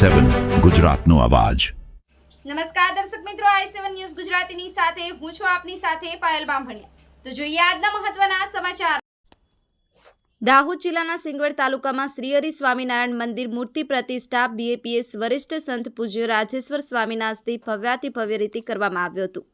સેવન ગુજરાતનો અવાજ. નમસ્કાર દર્શક મિત્રો, આઈ સેવન ન્યૂઝ ગુજરાતીની સાથે હું છું આપની સાથે પાયલ બામભણિયા. તો જોઈએ આજના મહત્વના સમાચાર. દાહોદ જિલ્લાના સિંગવડ તાલુકામાં શ્રીહરિ સ્વામિનારાયણ મંદિર મૂર્તિ પ્રતિષ્ઠા બીએપીએસ વરિષ્ઠ સંત પૂજ્ય રાજેશ્વર સ્વામીના હસ્તે ભવ્યાતિ ભવ્ય રીતે કરવામાં આવ્યું હતું.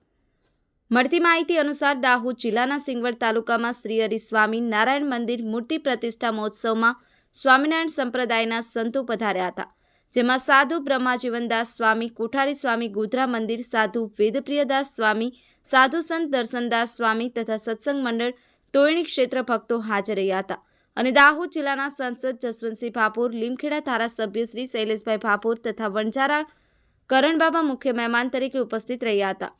મળતી માહિતી અનુસાર દાહોદ જિલ્લાના સિંગવડ તાલુકામાં શ્રી હરિ સ્વામી નારાયણ મંદિર મૂર્તિ પ્રતિષ્ઠા મહોત્સવમાં સ્વામિનારાયણ સંપ્રદાયના સંતો પધાર્યા હતા. જેમાં સાધુ બ્રહ્માજીવનદાસ સ્વામી, કોઠારી સ્વામી, ગોધરા મંદિર, સાધુ વેદપ્રિયદાસ સ્વામી, સાધુ સંત દર્શનદાસ સ્વામી તથા સત્સંગ મંડળ તોયણી ક્ષેત્ર ભક્તો હાજર રહ્યા હતા. અને દાહોદ જિલ્લાના સાંસદ જસવંતસિંહ ભાપોર, લીમખેડા ધારાસભ્ય શ્રી શૈલેષભાઈ ભાપોર તથા વણઝારા કરણબાબા મુખ્ય મહેમાન તરીકે ઉપસ્થિત રહ્યા હતા.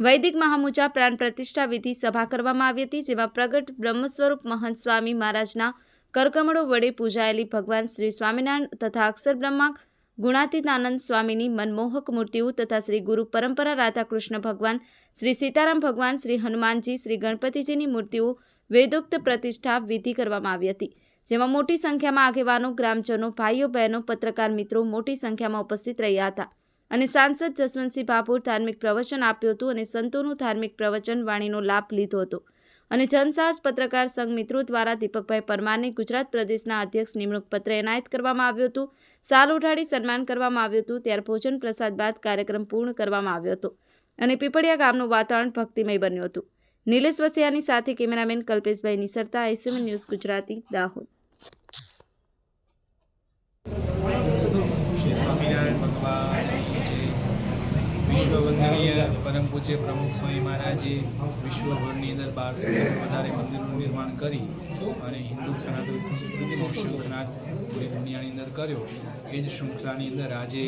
વૈદિક મહામુજા પ્રાણ પ્રતિષ્ઠા વિધિ સભા કરવામાં આવી હતી, જેમાં પ્રગટ બ્રહ્મ સ્વરૂપ મહંત સ્વામી મહારાજના કરકમળો વડે પૂજાયેલી ભગવાન શ્રી સ્વામિનારાયણ તથા અક્ષર બ્રહ્મા ગુણાતીતાનંદ સ્વામીની મનમોહક મૂર્તિઓ તથા શ્રી ગુરુ પરંપરા રાધાકૃષ્ણ ભગવાન, શ્રી સીતારામ ભગવાન, શ્રી હનુમાનજી, શ્રી ગણપતિજીની મૂર્તિઓ વેદોક્ત પ્રતિષ્ઠા વિધિ કરવામાં આવી હતી, જેમાં મોટી સંખ્યામાં આગેવાનો, ગ્રામજનો, ભાઈઓ, બહેનો, પત્રકાર મિત્રો મોટી સંખ્યામાં ઉપસ્થિત રહ્યા હતા અને સાંસદ જસવંતસિંહ ભાભોર ધાર્મિક પ્રવચન આપ્યું હતું અને સંતોનું ધાર્મિક પ્રવચન વાણીનો લાભ લીધો હતો. અને જનસાજ પત્રકાર સંઘ મિત્રો દ્વારા દીપકભાઈ પરમારની ગુજરાત પ્રદેશના અધ્યક્ષ નિમણૂક પત્ર એનાયત કરવામાં આવ્યું હતું. સાલ ઉઠાડી સન્માન કરવામાં આવ્યું હતું. ત્યારે ભોજન પ્રસાદ બાદ કાર્યક્રમ પૂર્ણ કરવામાં આવ્યો હતો અને પીપળિયા ગામનું વાતાવરણ ભક્તિમય બન્યું હતું. નિલેશ વસિયાની સાથે કેમેરામેન કલ્પેશભાઈ નિસરતા એસીવન ન્યૂઝ ગુજરાતી, દાહોદ શ્રી સ્વામિનારાયણ ભગવાન જે પરમ પૂજ્ય પ્રમુખ સ્વામી મહારાજે વિશ્વભરની અંદર બારસો વધારે મંદિરનું નિર્માણ કરી અને હિન્દુ સનાતન સંસ્કૃતિનો શિવનાથ પૂરી દુનિયાની અંદર કર્યો. એ જ શૃંખલાની અંદર આજે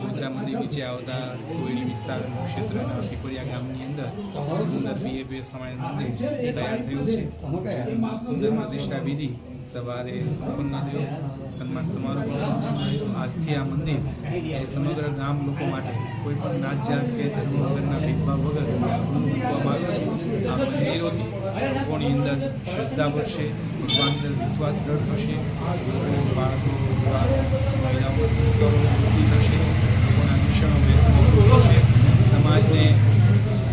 ગોધરા મંદિર નીચે આવતા કોઈની વિસ્તાર ક્ષેત્રના પીપળિયા ગામની અંદર સુંદર બીએ સમાજ મંદિર તૈયાર થયું છે. સુંદર પ્રતિષ્ઠા વિધિ સવારે સંપન્ન થયો. સન્માન સમારોહ આજથી આ મંદિર એ સમગ્ર ગામ લોકો માટે કોઈ પણ નાત જાત કે ધર્મ વગરના ભેદભાવ વગર મૂકવામાં આવ્યો છે. આ મંદિરોથી લોકોની અંદર શ્રદ્ધા વધશે ભગવાન અંદર વિશ્વાસ દ્રઢ થશે બાળકો મહિલાઓ સંસ્કારો વૃદ્ધિ થશે, લોકોના મિશ્રણ વ્યસનો થશે સમાજને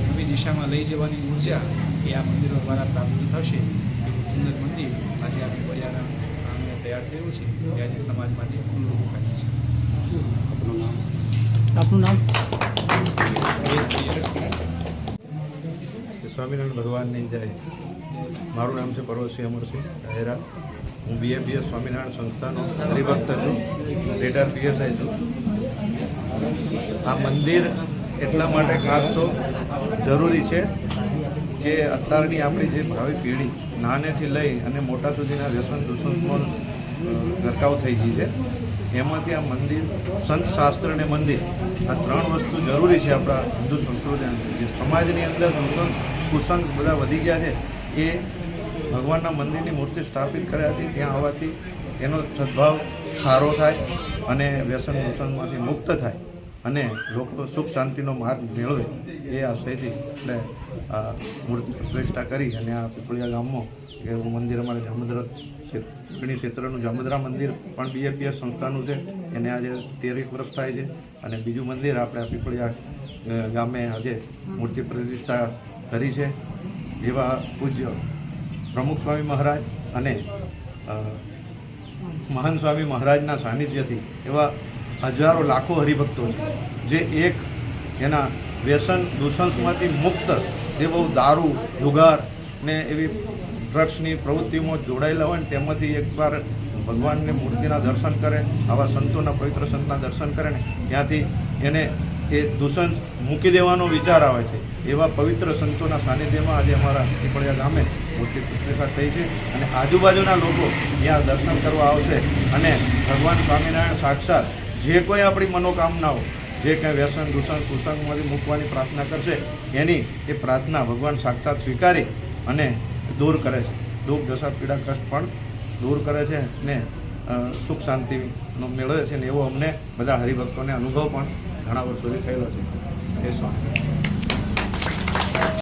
નવી દિશામાં લઈ જવાની ઊર્જા એ આ મંદિરો દ્વારા પ્રાપ્ત થશે. એવું સુંદર મંદિર આજે આ પીપળિયાના આંગણે તૈયાર થયું છે એ આજે સમાજ માટે ખુલ્લું મુકાયું છે. આપનું નામ? શ્રી સ્વામિનારાયણ ભગવાનની જય. મારું નામ છે પર્વતસિંહ અમરસિંહ હેરા હું બીએપીએસ સ્વામિનારાયણ સંસ્થાનો હરિભક્ત છું રિટાયર પીએસઆઈ છું. આ મંદિર એટલા માટે ખાસ તો જરૂરી છે કે અત્યારની આપણી જે ભાવિ પેઢી નાનેથી લઈ અને મોટા સુધીના વ્યસન દૂષણમાં ગરકાવ થઈ ગઈ છે એમાંથી આ મંદિર, સંત શાસ્ત્ર અને મંદિર, આ ત્રણ વસ્તુ જરૂરી છે આપણા હિન્દુ સંસ્કૃતિ. સમાજની અંદર સંસંગ કુસંગ બધા વધી ગયા છે, એ ભગવાનના મંદિરની મૂર્તિ સ્થાપિત કર્યા હતી ત્યાં આવવાથી એનો સદભાવ સારો થાય અને વ્યસન વ્યસનમાંથી મુક્ત થાય અને લોકો સુખ શાંતિનો માર્ગ મેળવે એ આશયથી એટલે આ મૂર્તિ પ્રતિષ્ઠા કરી અને આ પીપળિયા ગામમાં, કે મંદિર અમારે જામુદ્રા ચૂંટણી ક્ષેત્રનું જામુદ્રા મંદિર પણ બીએપીએસ સંસ્થાનું છે. એને આજે તેરેક વર્ષ થાય છે. અને બીજું મંદિર આપણે પીપળિયા ગામે આજે મૂર્તિ પ્રતિષ્ઠા કરી છે. જેવા પૂજ્ય પ્રમુખ સ્વામી મહારાજ અને મહાન સ્વામી મહારાજના સાનિધ્યથી એવા હજારો લાખો હરિભક્તો છે. જે એક એના વ્યસન દૂષણમાંથી મુક્ત, જે બહુ દારૂ, જુગાર ને એવી ડ્રગ્સની પ્રવૃત્તિમાં જોડાયેલા હોય ને તેમાંથી એકવાર ભગવાનની મૂર્તિના દર્શન કરે, આવા સંતોના પવિત્ર સંતના દર્શન કરે ને, ત્યાંથી એને એ દૂષણ મૂકી દેવાનો વિચાર આવે છે. એવા પવિત્ર સંતોના સાનિધ્યમાં આજે અમારા ટીપળિયા ગામે મૂર્તિ પ્રતિષ્ઠા થઈ છે અને આજુબાજુના લોકો ત્યાં દર્શન કરવા આવશે અને ભગવાન સ્વામિનારાયણ સાક્ષાત જે કોઈ આપણી મનોકામનાઓ, જે કંઈ વ્યસન, દૂષણ, કુસંગમાંથી મૂકવાની પ્રાર્થના કરશે, એની એ પ્રાર્થના ભગવાન સાક્ષાત સ્વીકારી અને દૂર કરે છે. દુઃખ, દશા, પીડા, કષ્ટ પણ દૂર કરે છે ને સુખ, શાંતિનો મેળવે છે ને એવો અમને બધા હરિભક્તોને અનુભવ પણ ઘણા વર્ષોથી થયેલો છે. એ સ્વામી.